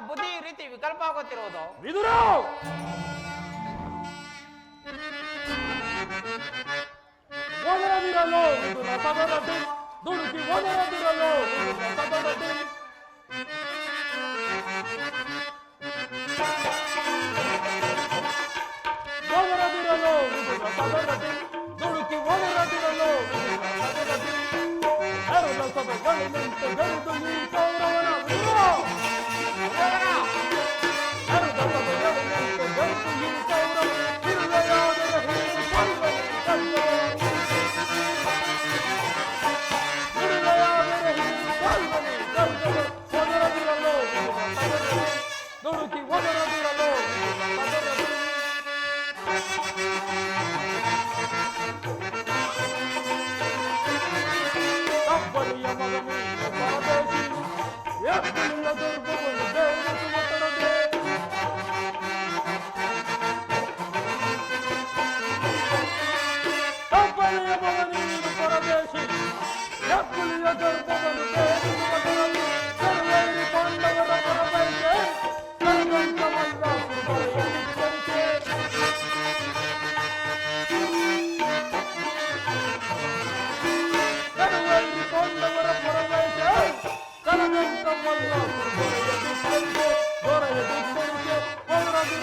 ಬುದ್ಧಿ ರೀತಿ ವಿಕಲ್ಪ ಆಗುತ್ತಿರುವುದು ವಿದುರ ಓದರದಿರಲು ಇದು ದುಡುಕಿ ದುಡುಕಿ ನಿಂತು ನಿಂತು Yeah.